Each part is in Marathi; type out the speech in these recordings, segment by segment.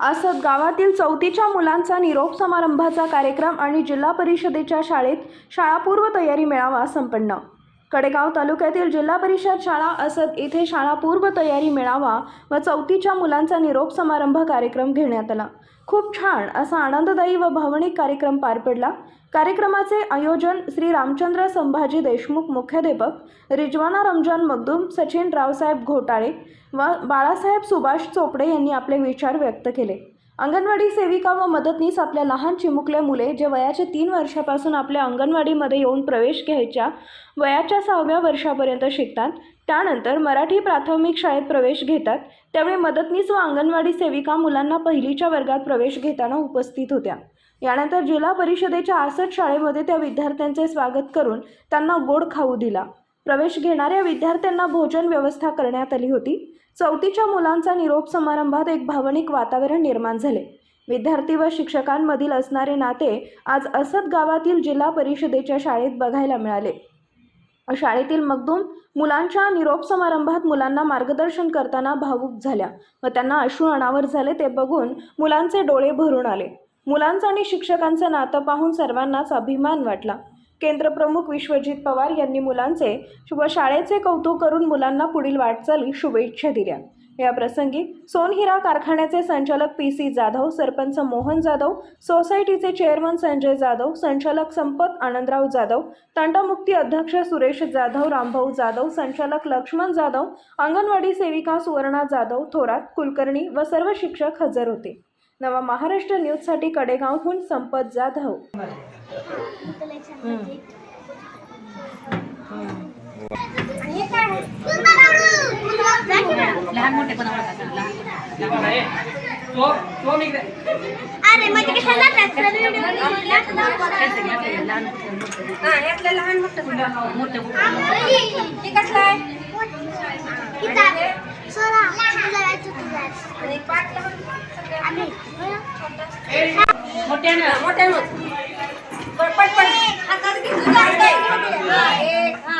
असत. गावातील चौथीच्या मुलांचा निरोप समारंभाचा कार्यक्रम आणि जिल्हा परिषदेच्या शाळेत शाळापूर्व तयारी मेळावा संपन्न. कडेगाव तालुक्यातील जिल्हा परिषद शाळा असत. येथे शाळापूर्व तयारी मेळावा व चौथीच्या मुलांचा निरोप समारंभ कार्यक्रम घेण्यात आला. खूप छान असा आनंददायी व भावनिक कार्यक्रम पार पडला. कार्यक्रमाचे आयोजन श्री रामचंद्र संभाजी देशमुख मुख्याध्यापक रिजवाना रमजान मगदूम सचिन रावसाहेब घोटाळे व बाळासाहेब सुभाष चोपडे यांनी आपले विचार व्यक्त केले. अंगणवाडी सेविका व मदतनीस आपल्या लहान चिमुकल्या मुले जे वयाच्या तीन वर्षापासून आपल्या अंगणवाडीमध्ये येऊन प्रवेश घ्यायच्या वयाच्या सहाव्या वर्षापर्यंत शिकतात. त्यानंतर मराठी प्राथमिक शाळेत प्रवेश घेतात. त्यावेळी मदतनीस व अंगणवाडी सेविका मुलांना पहिलीच्या वर्गात प्रवेश घेताना उपस्थित होत्या. यानंतर जिल्हा परिषदेच्या आसट शाळेमध्ये त्या विद्यार्थ्यांचे स्वागत करून त्यांना गोड खाऊ दिला. प्रवेश घेणाऱ्या विद्यार्थ्यांना भोजन व्यवस्था करण्यात आली होती. चौथीच्या मुलांचा निरोप समारंभात एक भावनिक वातावरण निर्माण झाले. विद्यार्थी व शिक्षकांमधील असणारे नाते आज असद गावातील जिल्हा परिषदेच्या शाळेत बघायला मिळाले. शाळेतील मगदूम मुलांच्या निरोप समारंभात मुलांना मार्गदर्शन करताना भावूक झाल्या व त्यांना अश्रू अनावर झाले ते बघून मुलांचे डोळे भरून आले. मुलांचं आणि शिक्षकांचं नातं पाहून सर्वांनाच अभिमान वाटला. केंद्रप्रमुख विश्वजित पवार यांनी मुलांचे व शाळेचे कौतुक करून मुलांना पुढील वाटचाली शुभेच्छा दिल्या. या प्रसंगी सोनहिरा कारखान्याचे संचालक पी सी जाधव सरपंच मोहन जाधव सोसायटीचे चेअरमन संजय जाधव संचालक संपत आनंदराव जाधव तंटामुक्ती अध्यक्ष सुरेश जाधव रामभाऊ जाधव संचालक लक्ष्मण जाधव अंगणवाडी सेविका सुवर्णा जाधव थोरात कुलकर्णी व सर्व शिक्षक हजर होते. नवा महाराष्ट्र न्यूजसाठी कडेगावहून संपत जाधव. लहान मोठे पण अरे म्हणजे लहान मोठ्यानं मोठ्यानं. पट हातात घेऊन एक हा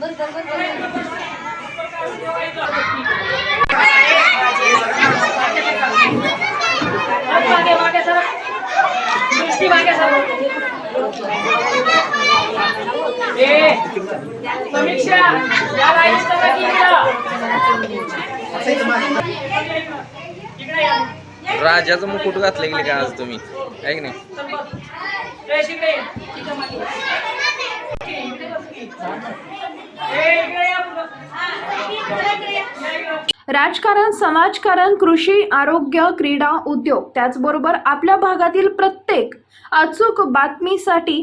बरं बरं बरं समीक्षा या राजाचं मुकुट घातलं गेले का आज तुम्ही? आहे की नाही. राजकारण समाजकारण कृषी आरोग्य क्रीडा उद्योग त्याचबरोबर आपल्या भागातील प्रत्येक अचूक बातमीसाठी